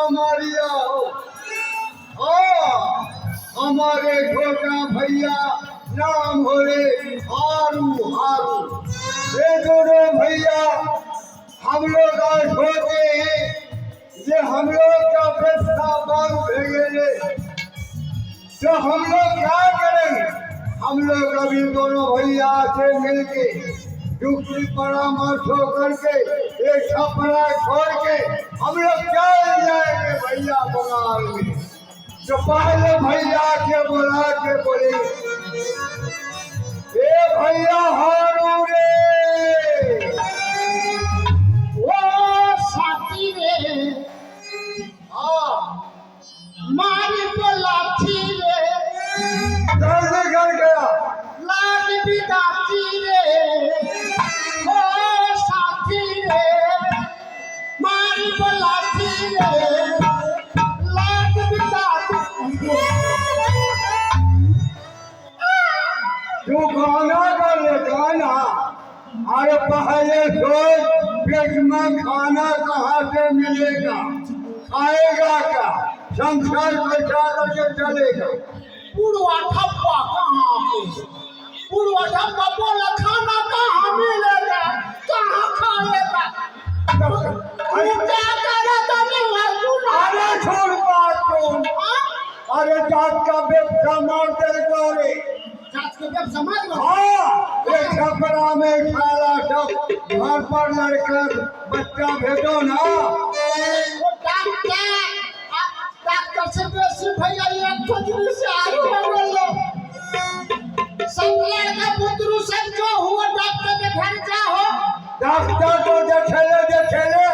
मारिया हो हाँ, हमारे छोटा भैया नाम हो रे हारू हारू ये दोनों भैया हम लोग आज सोचे हैं ये हम लोग का व्यवस्था बंद हो गए तो हम लोग क्या करेंगे हम लोग अभी दोनों भैया से मिलके युक्ति परामर्श हो करके एक छपरा छोड़ के हम लोग चल जाएँगे भैया बंगाल में। जो पहले भैया के बुला के बोले, ए भैया से मिलेगा खाएगा क्या? संसार पैसा करके चलेगा पुरवा ठप्पा कहाँ पुरवा ठप्पा बोला खाना कहाँ मिलेगा? कहाँ खाएगा? अरे छोड़ बात तुम हाँ? अरे जात का व्यवसा मार तेरे को के हाँ। छपरा में खाला सब घर पर लड़कर बच्चा भेजो ना। डॉक्टर से बेसी भैया ये खुजली से आगे हो लो। सब लड़का बुतरू सब जो हुआ डॉक्टर के घर जाओ। डॉक्टर तो देखेले देखेले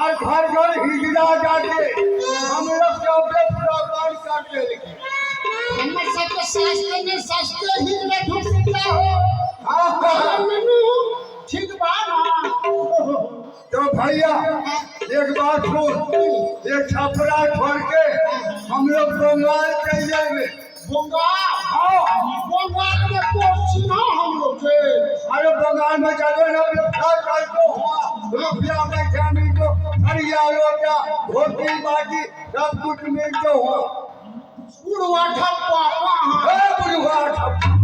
और घर घर हिजड़ा जाके हम लोग का व्यवसा बंद कर देंगे हमर सबके सस्ते में सस्ते ही में ढूंढ निकला हो। हाँ, हाँ। ठीक बा तो भैया एक बात सुन ये छपरा छोड़ के हम लोग बंगाल चल जाएँगे। बंगाल? हाँ। बंगाल में कोची ना हम लोग के। अरे बंगाल में जाओ ना व्यवसा कर दो रुपया में ज़मीन को हरिया लोटा धोती बाटी सब कुछ मिल दो उड़वा ठप्पा ए बुढ़वा ठप्पा।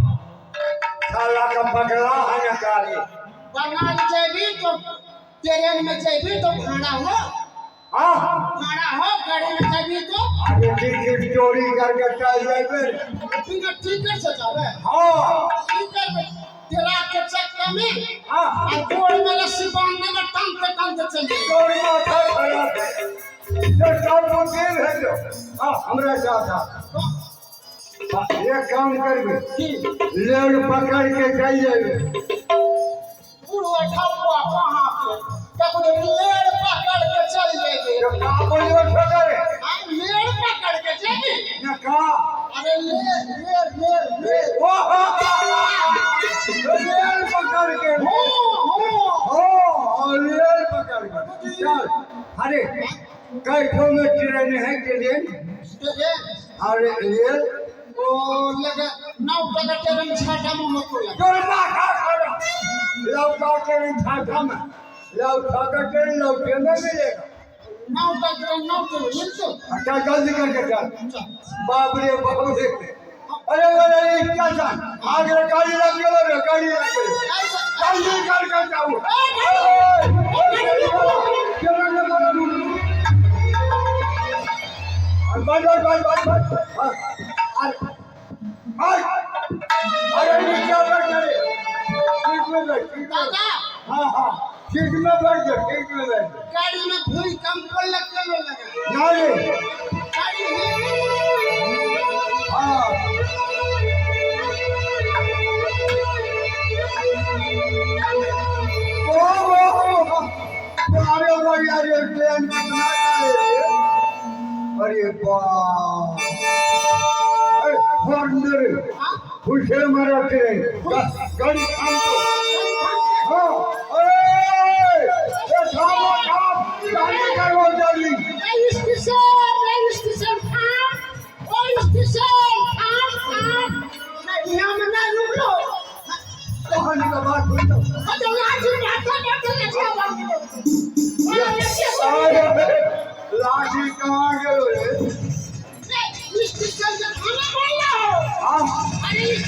साला का पगला है ना काली बंगाल जेबी तो ट्रेन में जेबी तो भाड़ा हो। हाँ? भाड़ा हो गाड़ी में जेबी तो। अरे टिकट चोरी करके चल जाएँगे। बिना टिकट से जावे हाँ। टिकट तेरा के चक्कर में हाँ। और गोड़ में रस्सी बांधने में टांगते टांगते चले। चोरी माथा खराब है ये सब मुमकिन है जो। हाँ हमरा चाहता हाँ, ये काम करबे। लेड पकड़ के जाइए उड़वा ठप्पा कहाँ पे कभी लेड़ पकड़ के चल जाएगी जो काम बोलियो ठोकरे हम लेड़ पकड़ के जाएगी ना का अरे लेड़ लेड़ लेड़ लेड़ ओ हो लेड पकड़ के। हो हो। और लेड पकड़ के। चल अरे। कई ठो में ट्रेन है ट्रेन अरे रेल ओ लगे नौ टका ट्रेन छाटा में मत लगे चोरमा खा खड़ा लौटा के छाता में। लौटा का ट्रेन लौटे में मिलेगा। नौ टका ट्रेन नौ टका मिलते अच्छा जल्दी करके चल बाप रे बाप रे अरे अरे क्या जान? आगे गाड़ी लग गई गाड़ी लग गई। जल्दी कर के जाओ बंद बंद बंद बंद अरे अरे नीचे बैठ गए सीट में बैठ दादा हाँ हाँ सीट में बैठ जा सीट में बैठ गाड़ी में भूरी कम पर लगने लगा ना रे गाड़ी পরে খুশে মারাতে গাড়ি থামতো Logic on.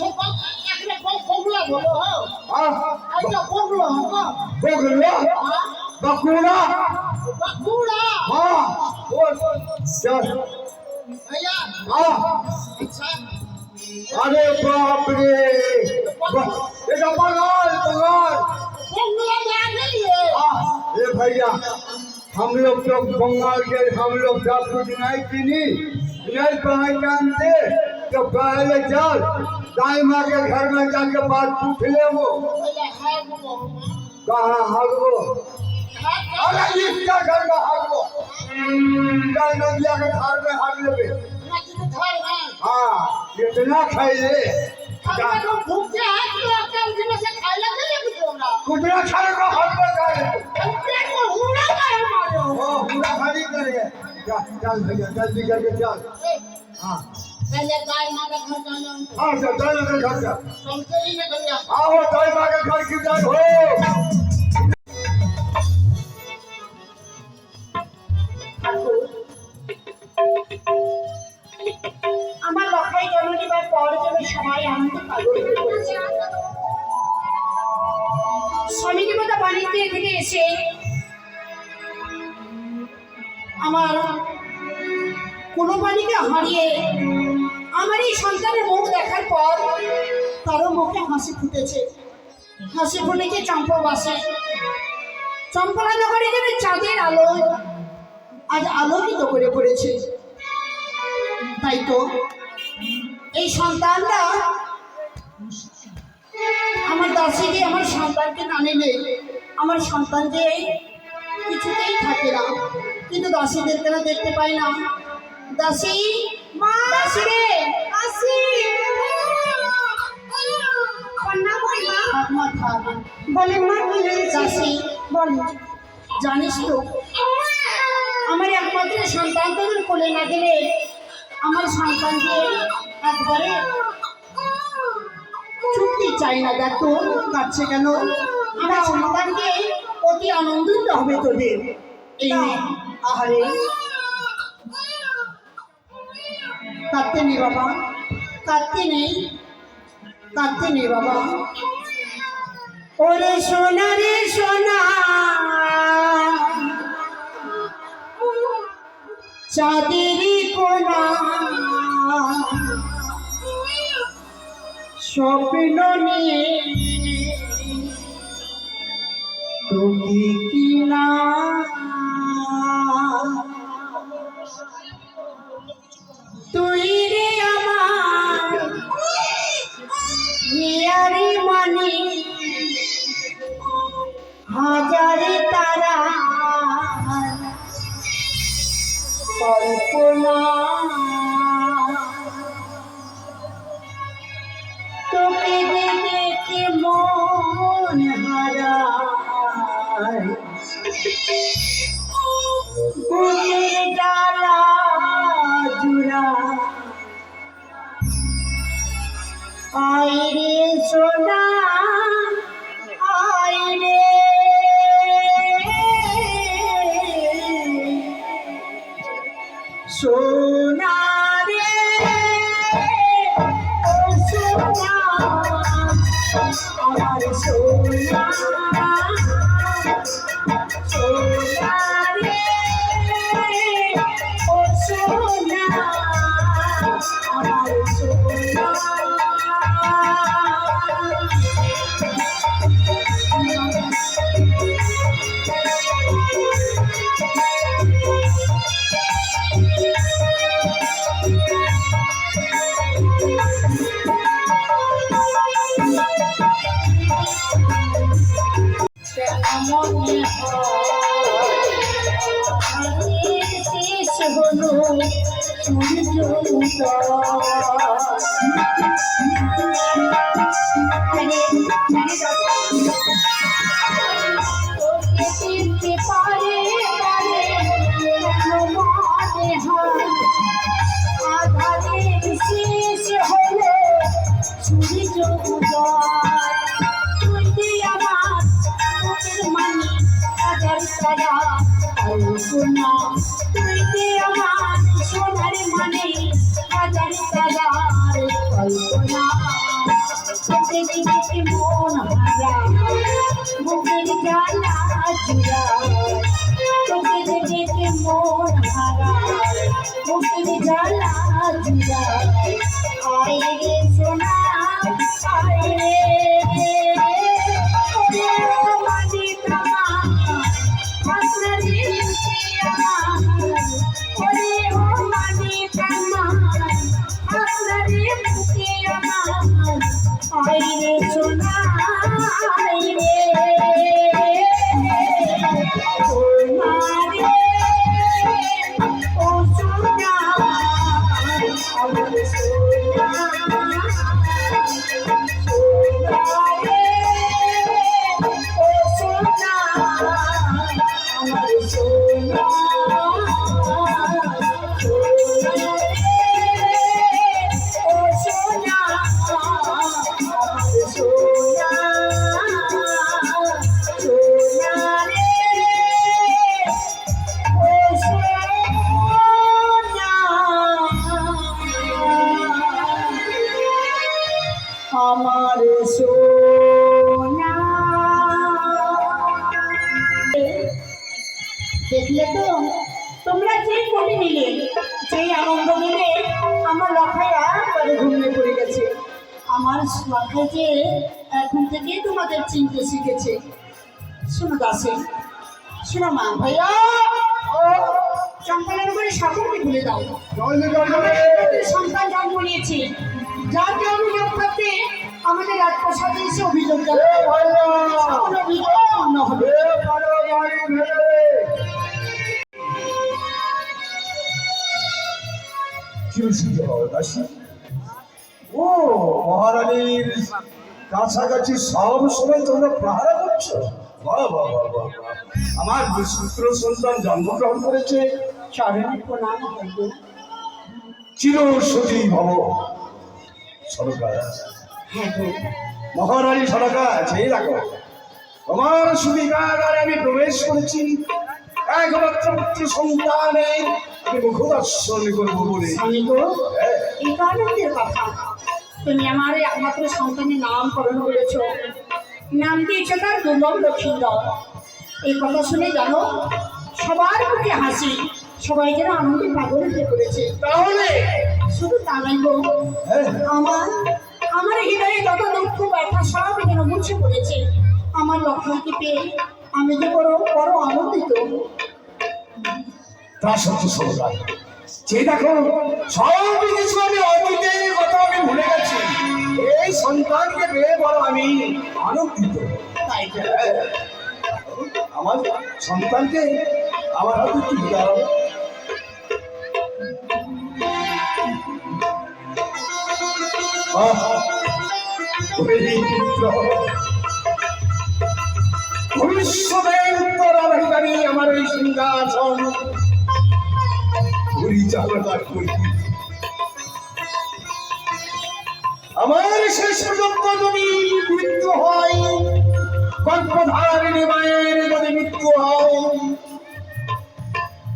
आओ रोक के निकालो ए स्टेशन था रुक जा रुक जा रुक जा अरे नाम नाम जल्दी करके नाम नाम नाम नाम नाम बाप रे चाला का किंग रे उठ भैया हाँ अच्छा कौन एकरे कौन कोगला बोलो हो हाँ अच्छा कोगला हो का बगलो हाँ बकुड़ा बकुड़ा हाँ उठ चल भैया हाँ अच्छा अरे बाप रे बेटा बंगाल बंगाल कोगला में आ गई हाँ ये भैया हम लोग तो बंगाल के हम लोग सब कुछ नहीं पीनी नहीं पहचानते तो पहले चल दाई माँ के घर में जाके बात पूछ ले वो भैया है बोलो कहाँ हगो है अरे इसका घर में हगो कल नदिया के घर में हग लेबे नदी के घर है हाँ इतना खाइले खाना को भूख के हाथ में आकर दिन से खाए लगे ले कुछ हमरा कुतरा खाने को हक में खाए पूरा खाली करेंगे चल चल भैया जल्दी करके चल हाँ पहले गाय माँ का घर जाना उनको हाँ चल चल चल घर चल चलते ही निकल गया आओ दाई माँ के घर की जाए हो আমার লখাই জন্মদিবার পর যেন সবাই আনন্দ পাগল হয়ে পড়েছে স্বামী দেবতা বাণিজ্য থেকে এসে হারিয়ে আমার এই সন্তানের মুখ দেখার পর তারও মুখে হাসি ফুটেছে। হাসি ফুটেছে চম্পলা নগরে যেন চাঁদের আলো, আজ আলোকিত করে পড়েছে। তাই তো এই সন্তানরা আমার দাসী যে আমার সন্তানকে না নিলে আমার সন্তান যে কিছুতেই থাকে না। কিন্তু দাসীদের কেন দেখতে পাই না। দাসী মা দাসী রে আসি মা। থাক বলে মা দাসী? বলে, জানিস তো, আমার একমাত্র সন্তান তোদের কোলে না গেলে আমার সন্তানকে একবারে চুক্তি চাই না দেখ তো কাটছে কেন? আমার সন্তানকে অতি আনন্দিত হবে তোদের। এই আহারে। কাঁদতে নেই বাবা কাঁদতে নেই কাঁদতে নেই বাবা ওরে সোনা রে সোনা চাঁদেরই কোনা স্বপ্ন নিয়ে তোকে কিনা তুই রে আমার হিয়ারি মানি। হাজারে তারা। কল্পনা। তোকে দেখে মন আয় রে সোনা আয় রে। সোনা রে সোনা আমার সোনা। সারা কল্পনা তুই যে আমার সোনার মানে হাজার সারার কল্পনা তোকে দেখে মন হারা বুকের জ্বালা চূড়া তোকে দেখে মন হারা বুকের জ্বালা চূড়া আয় রে সোনা I'm এসে অভিযোগ অভিযোগ ও মহারানীর কাছাকাছি সব সময় তোমরা পাহারা করছ। আমার পুত্র সন্তান জন্মগ্রহণ করেছে চির ভব সরকার হ্যাঁ গো মহারানী সরকার সেই রাখো তোমার সুবিধাগারে আমি প্রবেশ করেছি। একমাত্র পুত্র সন্তানের আমি মুখদর্শন করব বলে। স্বামী গো হ্যাঁ, এই কথা। তুমি আমার এই একমাত্র সন্তানের নামকরণ করেছ। নাম দিয়েছ তার দুর্লভ লক্ষ্মীন্দর এই কথা শুনে জানো সবার মুখে হাসি সবাই যেন আনন্দে পাগল হয়ে পড়েছে। তাহলে? শুধু তা গো হ্যাঁ, আমার আমার হৃদয়ে যত দুঃখ, ব্যথা, সব যেন মুছে পড়েছে। আমার লক্ষ্মণকে পেয়ে আমি যে বড় বড় আনন্দিত। তা সত্য সরকার যে দেখো, সব কিছু আমি অতীতের কথা আমি ভুলে গেছি। এই সন্তানকে পেয়ে বড় আমি আনন্দিত। তাই আমার সন্তানকে আমার হাতে তুলে দাও। ভবিষ্যতের আমার শেষ পর্যন্ত যদি মৃত্যু হয় গর্ভধারিণী মায়ের যদি মৃত্যু হয়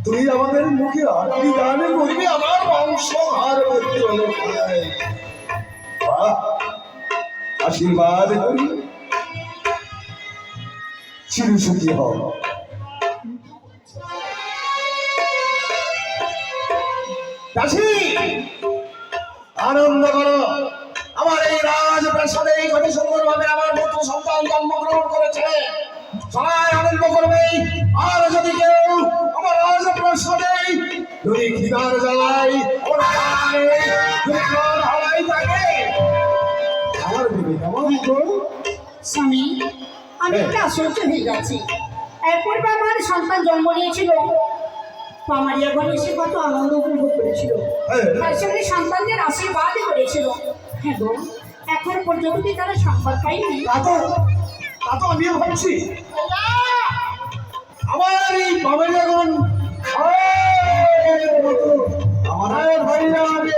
তুই আমাদের মুখে আটটি গান করবি আমার বংশ আর। বাহ, আশীর্বাদ করি। চিরসুখী হও। আনন্দ আমার এই রাজপ্রাসাদে এই ভাবে আমার পুত্র সন্তান জন্মগ্রহণ করেছে। সবাই আনন্দ করবে। আর যদি কেউ আমার রাজপ্রাসাদে যদি খিদার জ্বালাই ওরা জল আমার দেবে কেমন স্বামী আমি একটা আশ্চর্য হয়ে যাচ্ছি। এরপর আমার সন্তান জন্ম নিয়েছিল। পামারিয়া ঘরে এসে কত আনন্দ উপভোগ করেছিল। হ্যাঁ। তার সঙ্গে সন্তানদের আশীর্বাদই করেছিল। হ্যাঁ এখন পর্যন্ত কি তারা সংবাদ পাইনি তা তো তা তো আমিও ভাবছি। আমার এই বাবাজাগন আমার ভাইয়া আগে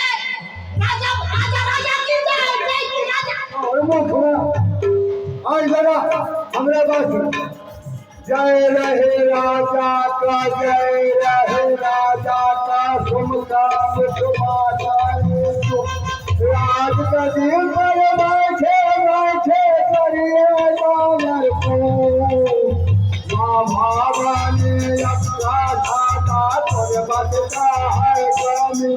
हमारे पास जय रहे राजा का जय रहे राजा का सुनता सुखमाता राज का दिल पर बैठे बैठे करिए बाबर को मामा रानी रखा था पर बचता है कमी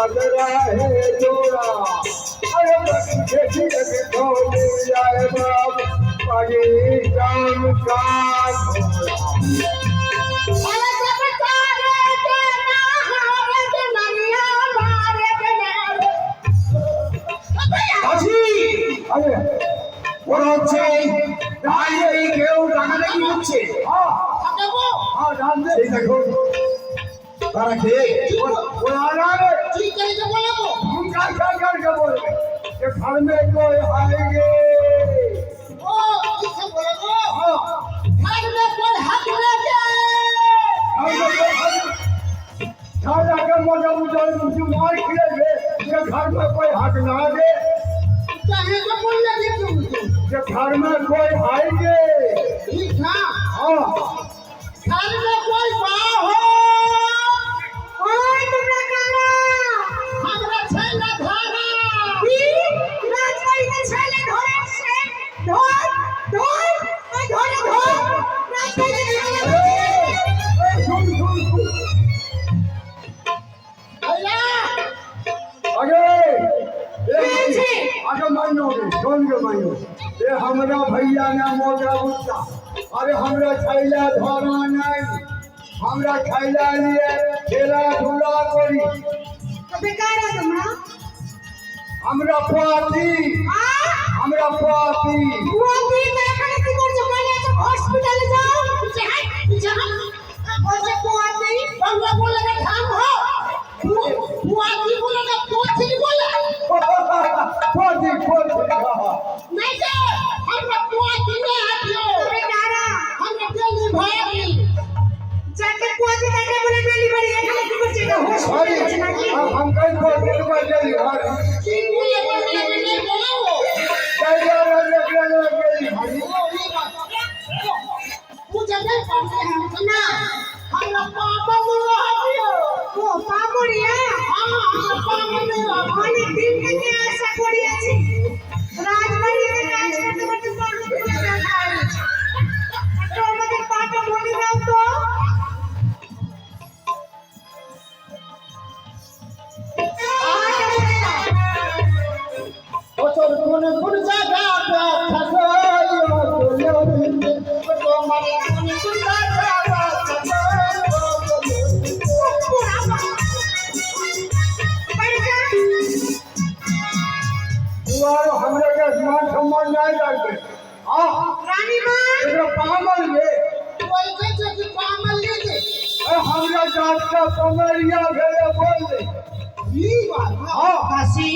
रथ पकड़ा है जोड़ा अरे बच्चे खिलक धोने जाए बाब परी काम का घोड़ा अरे जब तारे के नारे के नरिया मारे के नारे भैया আছি আরে ওরা হচ্ছে দাঁড়িয়ে এই কেউ ডাকাডাকি হচ্ছে হ্যাঁ देखो হ্যাঁ ডান দে এই দেখো তারা খেয়ে ওরা আরে ठीक है जो बोला वो हम क्या क्या करके बोल कि घर में कोई आएंगे ओ ठीक है बोला वो हाँ घर में कोई हक लेके घर में कोई आएंगे। घर जाकर मजा मुझे मुझे मार खिलेंगे कि घर में कोई हक ना दे चाहे तो बोल लगे तुम कि घर में कोई आएंगे ठीक है हाँ घर में कोई बाह हो हमरा भैया ना मोटा बुत्ता अरे हमरा छैला धरा नहीं हमरा छैला लिए खेला झूला करी तो बेकार है तुम्हारा আমরা পোয়াতি আমরা পোয়াতি পোয়াতি তো এখানে কি করছ? বলে তো হসপিটালে যাও। যাই যাও। বলছে পোয়াতি বাংলা বললে না থাম হো পোয়াতি বলে না পোয়াতি বলে পোয়াতি পোয়াতি নাই যে আমরা পোয়াতি না আছিও আরে দাঁড়া। আমরা ডেলিভারি যাকে পোয়াতি তাকে বলে ডেলিভারি এখানে ए हमरा जात का कमरिया भेले बोल दे ई बात हाँ কাশি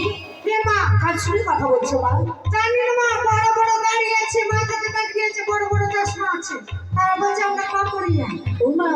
রে মা কাল শুনে কথা বলছো মা জানি না মা বড় বড় গাড়ি আছে মাথাতে তাকিয়েছে বড় বড় চশমা আছে তারা বলছে আমরা পাপড়িয়া ও মা